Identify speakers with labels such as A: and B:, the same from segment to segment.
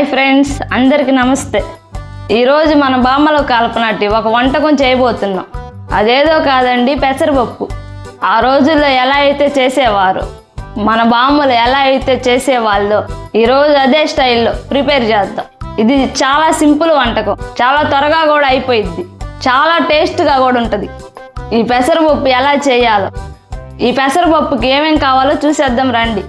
A: Hi friends అందరికీ నమస్తే. ఈరోజు మన బామ్మలో కలపనట్టి ఒక వంటకం చేయబోతున్నాం. అదేదో కాదండి పెసరపప్పు. ఆ రోజుల్లో ఎలా అయితే చేసేవారు మన బామ్మలు ఎలా అయితే చేసేవాళ్ళో ఈరోజు అదే స్టైల్లో ప్రిపేర్ చేద్దాం. ఇది చాలా సింపుల్ వంటకం చాలా త్వరగా కూడా అయిపోయిద్ది చాలా టేస్ట్గా కూడా ఉంటుంది. ఈ పెసరపప్పు ఎలా చేయాలో ఈ పెసరపప్పుకి ఏమేం కావాలో చూసేద్దాం రండి.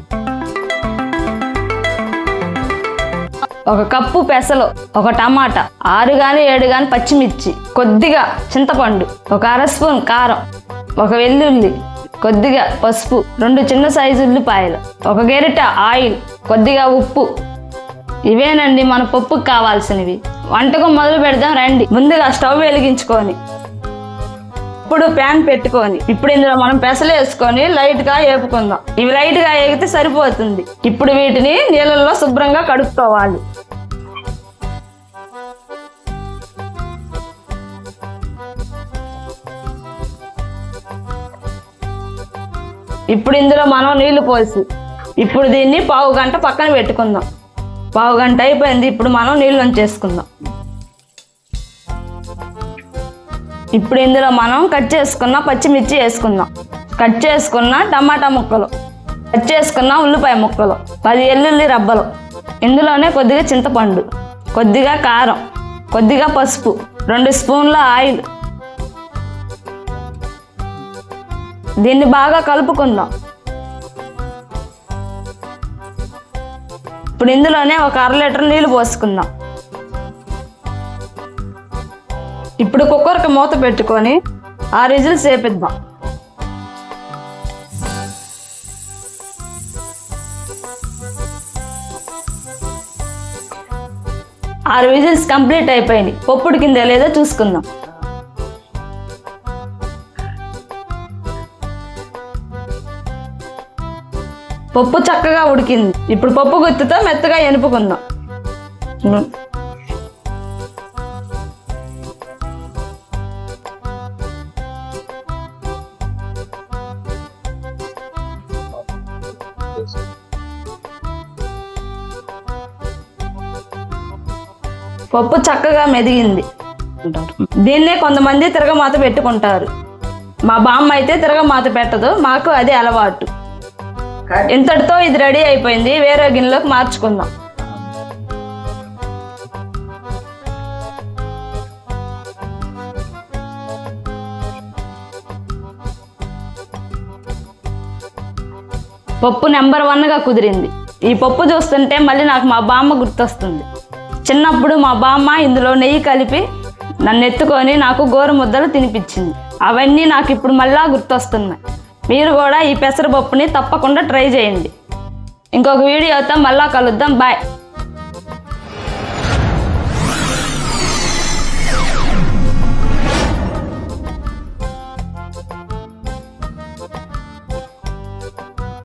A: ఒక కప్పు పెసలు ఒక టమాటా ఆరు కానీ ఏడు కానీ పచ్చిమిర్చి కొద్దిగా చింతపండు ఒక అర స్పూన్ కారం ఒక వెల్లుల్లి కొద్దిగా పసుపు రెండు చిన్న సైజు ఉల్లిపాయలు ఒక గెరిట ఆయిల్ కొద్దిగా ఉప్పు. ఇవేనండి మన పప్పుకి కావాల్సినవి. వంటకం మొదలు పెడదాం రండి. ముందుగా స్టవ్ వెలిగించుకొని ఇప్పుడు ప్యాన్ పెట్టుకొని ఇప్పుడు ఇందులో మనం పెసలు వేసుకొని లైట్గా వేపుకుందాం ఇవి లైట్గా వేగితే సరిపోతుంది. ఇప్పుడు వీటిని నీళ్ళల్లో శుభ్రంగా కడుక్కోవాలి. ఇప్పుడు ఇందులో మనం నీళ్ళు పోసి ఇప్పుడు దీన్ని పావు గంట పక్కన పెట్టుకుందాం. పావు గంట అయిపోయింది ఇప్పుడు మనం నీళ్ళు ఉంచేసుకుందాం. ఇప్పుడు ఇందులో మనం కట్ చేసుకున్న పచ్చిమిర్చి వేసుకుందాం. కట్ చేసుకున్న టమాటా ముక్కలు కట్ చేసుకున్న ఉల్లిపాయ ముక్కలు పది ఎల్లుల్లి రబ్బలు ఇందులోనే కొద్దిగా చింతపండు కొద్దిగా కారం కొద్దిగా పసుపు రెండు స్పూన్ల ఆయిల్ దీన్ని బాగా కలుపుకుందాం. ఇప్పుడు ఇందులోనే ఒక అర లీటర్ నీళ్ళు పోసుకుందాం. ఇప్పుడు కుక్కర్కి మూత పెట్టుకొని ఆ రిజిల్స్ చేపిద్దాం. ఆరు విజిల్స్ కంప్లీట్ అయిపోయినాయి. పప్పు కింద లేదో చూసుకుందాం. పప్పు చక్కగా ఉడికింది. ఇప్పుడు పప్పు గుత్తితో మెత్తగా ఎనుపుకుందాం. పప్పు చక్కగా మెదిగింది. దీన్నే కొంతమంది తిరగమాత పెట్టుకుంటారు. మా బామ్మ అయితే తిరగమాత పెట్టదు మాకు అదే అలవాటు. ఇంతటితో ఇది రెడీ అయిపోయింది. వేరే గిన్నెలోకి మార్చుకుందాం. పప్పు నెంబర్ వన్గా కుదిరింది. ఈ పప్పు చూస్తుంటే మళ్ళీ నాకు మా బామ్మ గుర్తొస్తుంది. చిన్నప్పుడు మా బామ్మ ఇందులో నెయ్యి కలిపి నన్ను ఎత్తుకొని నాకు గోరు ముద్దలు తినిపించింది. అవన్నీ నాకు ఇప్పుడు మళ్ళా గుర్తొస్తున్నాయి. మీరు కూడా ఈ పెసరపప్పుని తప్పకుండా ట్రై చేయండి. ఇంకొక వీడియోతో మళ్ళా కలుద్దాం. బాయ్.